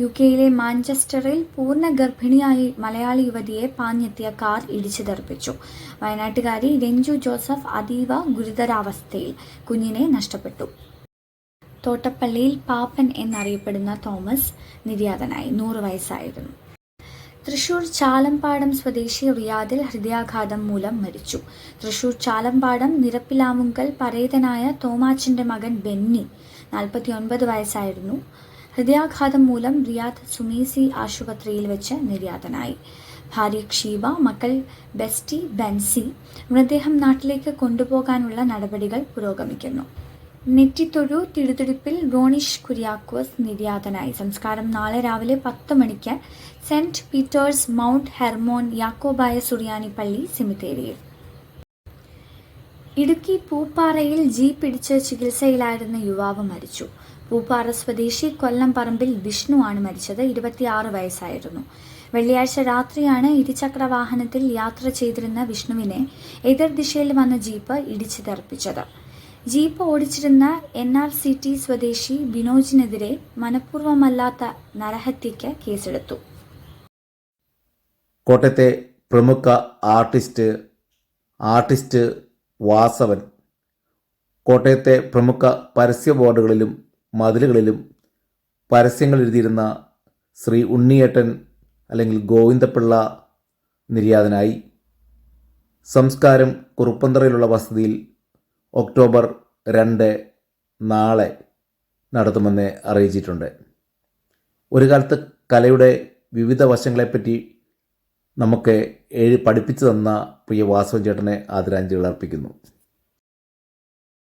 U കെയിലെ മാഞ്ചസ്റ്ററിൽ പൂർണ ഗർഭിണിയായി മലയാളി യുവതിയെ പാഞ്ഞെത്തിയ കാർ ഇടിച്ചു തെറിപ്പിച്ചു വയനാട്ടുകാരി രഞ്ജു ജോസഫ് അതീവ ഗുരുതരാവസ്ഥയിൽ കുഞ്ഞിനെ നഷ്ടപ്പെട്ടു. തോട്ടപ്പള്ളിയിൽ പാപ്പൻ എന്നറിയപ്പെടുന്ന തോമസ് നിര്യാതനായി നൂറ് വയസ്സായിരുന്നു. തൃശൂർ ചാലമ്പാടം സ്വദേശി റിയാദിൽ ഹൃദയാഘാതം മൂലം മരിച്ചു. തൃശൂർ ചാലമ്പാടം നിരപ്പിലാമുങ്കൽ പരേതനായ തോമാച്ചന്റെ മകൻ ബെന്നി നാൽപ്പത്തിയൊൻപത് വയസ്സായിരുന്നു. ഹൃദയാഘാതം മൂലം റിയാദ് സുമേസി ആശുപത്രിയിൽ വെച്ച് നിര്യാതനായി. ഭാര്യ ക്ഷീബ മക്കൾ ബെസ്റ്റി ബെൻസി മൃതദേഹം നാട്ടിലേക്ക് കൊണ്ടുപോകാനുള്ള നടപടികൾ പുരോഗമിക്കുന്നു. നെറ്റിത്തൊഴു തിടുതിടുപ്പിൽ റോണിഷ് കുര്യാക്കോസ് നിര്യാതനായി. സംസ്കാരം നാളെ രാവിലെ പത്ത് മണിക്ക് saint Peter's Mount Hermon Yakobaya Suriyani പള്ളി സെമിത്തേരിയിൽ. ഇടുക്കി പൂപ്പാറയിൽ ജീപ്പ് ഇടിച്ച് ചികിത്സയിലായിരുന്ന യുവാവ് മരിച്ചു. പൂപ്പാറ സ്വദേശി കൊല്ലം പറമ്പിൽ വിഷ്ണു ആണ് മരിച്ചത്. ഇരുപത്തിയാറ് വയസ്സായിരുന്നു. വെള്ളിയാഴ്ച രാത്രിയാണ് ഇരുചക്ര വാഹനത്തിൽ യാത്ര ചെയ്തിരുന്ന വിഷ്ണുവിനെ എതിർദിശയിൽ വന്ന ജീപ്പ് ഇടിച്ചു തെറിപ്പിച്ചത്. ജീപ്പ് ഓടിച്ചിരുന്ന എൻ ആർ സി ടി സ്വദേശി ബിനോജിനെതിരെ മനഃപൂർവമല്ലാത്ത നരഹത്യയ്ക്ക് കേസെടുത്തു. കോട്ടയത്തെ പ്രമുഖ ആർട്ടിസ്റ്റ് ആർട്ടിസ്റ്റ് വാസവൻ കോട്ടയത്തെ പ്രമുഖ പരസ്യ ബോർഡുകളിലും മതിലുകളിലും പരസ്യങ്ങൾ എഴുതിയിരുന്ന ശ്രീ ഉണ്ണിയേട്ടൻ അല്ലെങ്കിൽ ഗോവിന്ദപിള്ള നിര്യാതനായി സംസ്കാരം കുറുപ്പന്തറയിലുള്ള വസതിയിൽ ഒക്ടോബർ രണ്ട് നാളെ നടത്തുമെന്ന് അറിയിച്ചിട്ടുണ്ട്. ഒരു കാലത്ത് കലയുടെ വിവിധ വശങ്ങളെപ്പറ്റി നമുക്ക് എഴു പഠിപ്പിച്ചു തന്ന പ്രിയ വാസവൻ ചേട്ടനെ ആദരാഞ്ജലികൾ അർപ്പിക്കുന്നു.